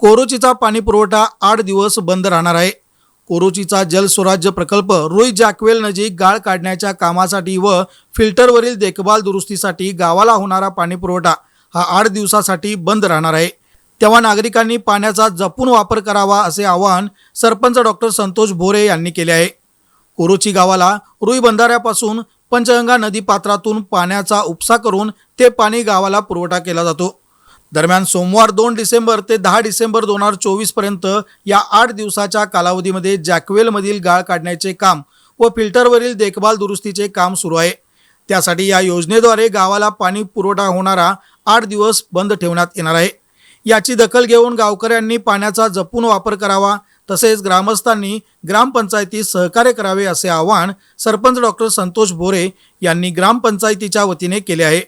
कोरोचीचा पाणी पुरवठा आठ दिवस बंद राहणार आहे. कोरोचीचा जलस्वराज्य प्रकल्प रुई जॅकवेल नजीक गाळ काढण्याच्या कामासाठी व फिल्टरवरील देखभाल दुरुस्तीसाठी गावाला होणारा पाणी पुरवठा हा आठ दिवसासाठी बंद राहणार आहे. तेव्हा नागरिकांनी पाण्याचा जपून वापर करावा असे आवाहन सरपंच डॉक्टर संतोष भोरे यांनी केले आहे. कोरोची गावाला रुई बंधाऱ्यापासून पंचगंगा नदी पात्रातून पाण्याचा उपसा करून ते पाणी गावाला पुरवठा केला जातो. दरम्यान सोमवार दोन डिसेंबर ते दहा डिसेंबर दोन हजार चोवीसपर्यंत या आठ दिवसाच्या कालावधीमध्ये जॅकवेलमधील गाळ काढण्याचे काम व फिल्टरवरील देखभाल दुरुस्तीचे काम सुरू आहे. त्यासाठी या योजनेद्वारे गावाला पाणी पुरवठा होणारा आठ दिवस बंद ठेवण्यात येणार आहे. याची दखल घेऊन गावकऱ्यांनी पाण्याचा जपून वापर करावा तसेच ग्रामस्थांनी ग्रामपंचायतीत सहकार्य करावे असे आवाहन सरपंच डॉक्टर संतोष बोरे यांनी ग्रामपंचायतीच्या वतीने केले आहे.